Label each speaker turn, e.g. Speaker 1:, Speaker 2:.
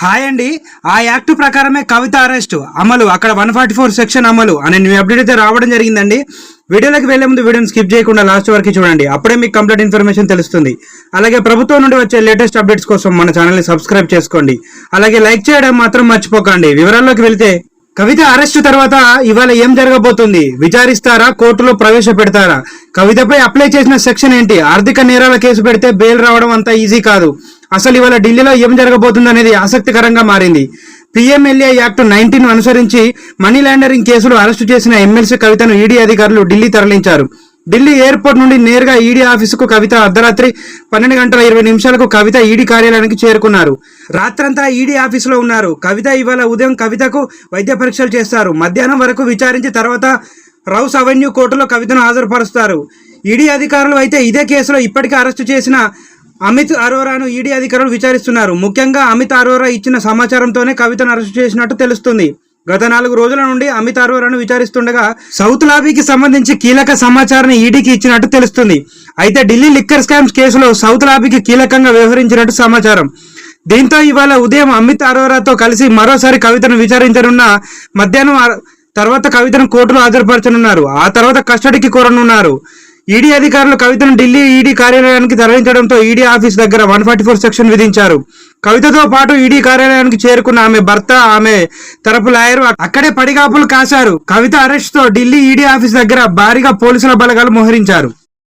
Speaker 1: Hi అండి. ఆ act ప్రకారమే కవిత అరెస్ట్ అమలు అక్కడ వన్ ఫార్టీ ఫోర్ సెక్షన్ అమలు అనే న్యూ అప్డేట్ అయితే రావడం జరిగిందండి. వీడియోలోకి వెళ్ళే ముందు వీడియోని స్కిప్ చేయకుండా లాస్ట్ వరకు చూడండి. అప్పుడే మీకు కంప్లీట్ ఇన్ఫర్మేషన్ తెలుస్తుంది. అలాగే ప్రభుత్వం నుండి వచ్చే లేటెస్ట్ అప్డేట్స్ కోసం మన ఛానల్ని సబ్స్క్రైబ్ చేసుకోండి. అలాగే లైక్ చేయడం మాత్రం మర్చిపోకండి. వివరాల్లోకి వెళితే కవిత అరెస్టు తర్వాత ఇవాళ ఏం జరగబోతుంది? విచారిస్తారా? కోర్టులో ప్రవేశపెడతారా? కవితపై అప్లై చేసిన సెక్షన్ ఏంటి? ఆర్థిక నేరాల కేసు పెడితే బెయిల్ రావడం అంత ఈజీ కాదు. అసలు ఇవాళ ఢిల్లీలో ఏం జరగబోతుంది అనేది ఆసక్తికరంగా మారింది. పిఎంఎల్ఏ యాక్ట్ నైన్టీన్ అనుసరించి మనీ లాండరింగ్ కేసులో అరెస్టు చేసిన ఎమ్మెల్సీ కవితను ఈడీ అధికారులు ఢిల్లీ తరలించారు. ఢిల్లీ ఎయిర్పోర్ట్ నుండి నేరుగా ఈడీ ఆఫీసుకు కవిత అర్ధరాత్రి పన్నెండు గంటల ఇరవై నిమిషాలకు కవిత ఈడీ కార్యాలయానికి చేరుకున్నారు. రాత్రంతా ఈడీ ఆఫీసులో ఉన్నారు. కవిత ఇవాళ ఉదయం కవితకు వైద్య పరీక్షలు చేస్తారు. మధ్యాహ్నం వరకు విచారించి తర్వాత రౌస్ అవెన్యూ కోర్టులో కవితను హాజరుపరుస్తారు. ఈడీ అధికారులు అయితే ఇదే కేసులో ఇప్పటికే అరెస్టు చేసిన అమిత్ అరోరాను ఈడీ అధికారులు విచారిస్తున్నారు. ముఖ్యంగా అమిత్ అరోరా ఇచ్చిన సమాచారంతోనే కవితను అరెస్టు చేసినట్టు తెలుస్తుంది. గత నాలుగు రోజుల నుండి అమిత్ అరోరాను విచారిస్తుండగా సౌత్ లాబీకి సంబంధించి కీలక సమాచారాన్ని ఈడీకి ఇచ్చినట్టు తెలుస్తుంది. అయితే ఢిల్లీ లిక్కర్ స్కామ్స్ కేసులో సౌత్ లాబీకి కీలకంగా వ్యవహరించినట్టు సమాచారం. దీంతో ఇవాళ ఉదయం అమిత్ అరోరాతో కలిసి మరోసారి కవితను విచారించనున్న మధ్యాహ్నం తర్వాత కవితను కోర్టులో హాజరుపరచనున్నారు. ఆ తర్వాత కస్టడీకి కోరనున్నారు. ఈడీ అధికారులు కవితను ఢిల్లీ ఈడీ కార్యాలయానికి తరలించడంతో ఈడీ ఆఫీస్ దగ్గర వన్ ఫార్టీ ఫోర్ సెక్షన్ విధించారు. కవితతో పాటు ఈడీ కార్యాలయానికి చేరుకున్న ఆమె భర్త ఆమె తరపు లాయర్ అక్కడే పడిగాపులు కాశారు. కవిత అరెస్ట్తో ఢిల్లీ ఈడీ ఆఫీస్ దగ్గర భారీగా పోలీసుల బలగాలు మోహరించారు.